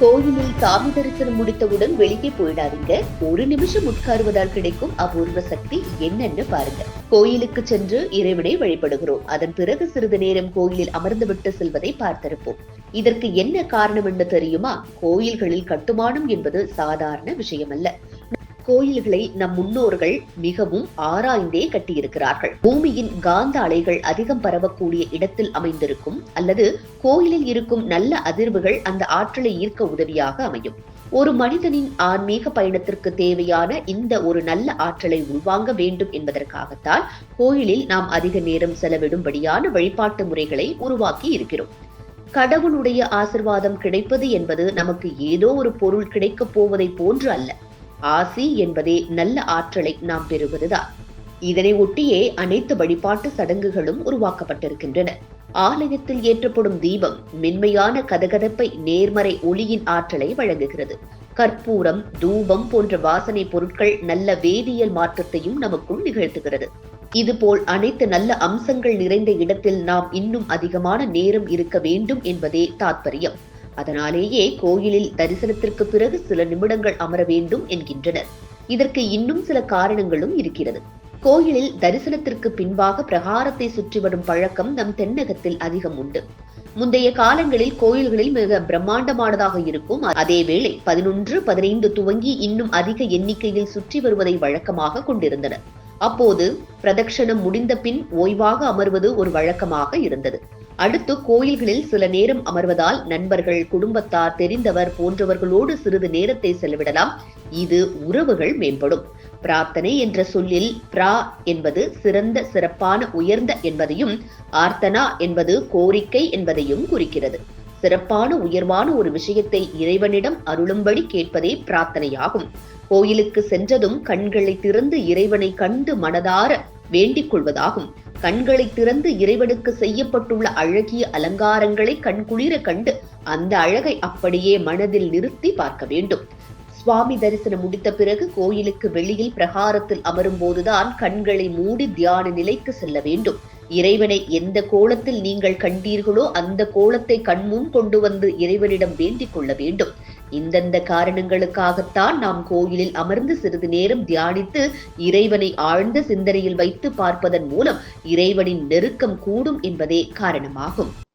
கோயிலில் சாமி தரிசனம் முடித்தவுடன் வெளியே போயிடாதீங்க. ஒரு நிமிஷம் உட்காருவதால் கிடைக்கும் அபூர்வ சக்தி என்னன்னு பாருங்க. கோயிலுக்கு சென்று இறைவனை வழிபடுகிறோம். அதன் பிறகு சிறிது நேரம் கோயிலில் அமர்ந்துவிட்டு செல்வதை பார்த்திருப்போம். இதற்கு என்ன காரணம் என்று தெரியுமா? கோயில்களில் கட்டுமானம் என்பது சாதாரண விஷயமல்ல. கோயில்களை நம் முன்னோர்கள் மிகவும் ஆராய்ந்தே கட்டியிருக்கிறார்கள். பூமியின் காந்த அலைகள் அதிகம் பரவக்கூடிய இடத்தில் அமைந்திருக்கும் அல்லது கோயிலில் இருக்கும் நல்ல அதிர்வுகள் அந்த ஆற்றலை ஈர்க்க உதவியாக அமையும். ஒரு மனிதனின் ஆன்மீக பயணத்திற்கு தேவையான இந்த ஒரு நல்ல ஆற்றலை உள்வாங்க வேண்டும் என்பதற்காகத்தான் கோயிலில் நாம் அதிக நேரம் செலவிடும்படியான வழிபாட்டு முறைகளை உருவாக்கி இருக்கிறோம். கடவுளுடைய ஆசிர்வாதம் கிடைப்பது என்பது நமக்கு ஏதோ ஒரு பொருள் கிடைக்கப் போவதை போன்று அல்ல. ஆசி என்பதே நல்ல ஆற்றலை நாம் பெறுவதுதான். இதனை ஒட்டியே அனைத்து வழிபாட்டு சடங்குகளும் உருவாக்கப்பட்டிருக்கின்றன. ஆலயத்தில் ஏற்றப்படும் தீபம் மென்மையான கதகதப்பை நேர்மறை ஒளியின் ஆற்றலை வழங்குகிறது. கற்பூரம் தூபம் போன்ற வாசனை பொருட்கள் நல்ல வேதியியல் மாற்றத்தையும் நமக்குள் நிகழ்த்துகிறது. இதுபோல் அனைத்து நல்ல அம்சங்கள் நிறைந்த இடத்தில் நாம் இன்னும் அதிகமான நேரம் இருக்க வேண்டும் என்பதே தாத்பரியம். அதனாலேயே கோயிலில் தரிசனத்திற்கு பிறகு சில நிமிடங்கள் அமர வேண்டும் என்கின்றனர். இதற்கு இன்னும் சில காரணங்களும் இருக்கிறது. கோயிலில் தரிசனத்திற்கு பின்பாக பிரகாரத்தை சுற்றி வரும் பழக்கம் நம் தென்னகத்தில் அதிகம் உண்டு. முந்தைய காலங்களில் கோயில்களில் மிக பிரம்மாண்டமானதாக இருக்கும். அதேவேளை பதினொன்று பதினைந்து துவங்கி இன்னும் அதிக எண்ணிக்கையில் சுற்றி வருவதை வழக்கமாக கொண்டிருந்தனர் அப்போது பிரதட்சணம் முடிந்த பின் ஓய்வாக அமர்வது ஒரு வழக்கமாக இருந்தது. அடுத்து கோயில்களில் சில நேரம் அமர்வதால் நண்பர்கள் குடும்பத்தார் தெரிந்தவர் போன்றவர்களோடு சிறிது நேரத்தை செலவிடலாம். இது உறவுகள் மேம்படும். பிரார்த்தனை என்ற சொல்லில் பிரா என்பது சிறந்த சிறப்பான உயர்ந்த என்பதையும் ஆர்த்தனா என்பது கோரிக்கை என்பதையும் குறிக்கிறது. சிறப்பான உயர்வான ஒரு விஷயத்தை இறைவனிடம் அருளும்படி கேட்பதே பிரார்த்தனையாகும். கோயிலுக்கு சென்றதும் கண்களை திறந்து இறைவனை கண்டு மனதார வேண்டிக் கொள்வதாகும். கண்களை திறந்து இறைவனுக்கு செய்யப்பட்டுள்ள அழகிய அலங்காரங்களை கண்குளிர கண்டு அந்த அழகை அப்படியே மனதில் நிறுத்தி பார்க்க வேண்டும். சுவாமி தரிசனம் முடித்த பிறகு கோயிலுக்கு வெளியில் பிரகாரத்தில் அமரும் போதுதான் கண்களை மூடி தியான நிலைக்கு செல்ல வேண்டும். இறைவனை எந்த கோலத்தில் நீங்கள் கண்டீர்களோ அந்த கோலத்தை கண்முன் கொண்டு வந்து இறைவனிடம் வேண்டிக் கொள்ள வேண்டும். இந்தந்த காரணங்களுக்காகத்தான் நாம் கோயிலில் அமர்ந்து சிறிது நேரம் தியானித்து இறைவனை ஆழ்ந்த சிந்தனையில் வைத்து பார்ப்பதன் மூலம் இறைவனின் நெருக்கம் கூடும் என்பதே காரணமாகும்.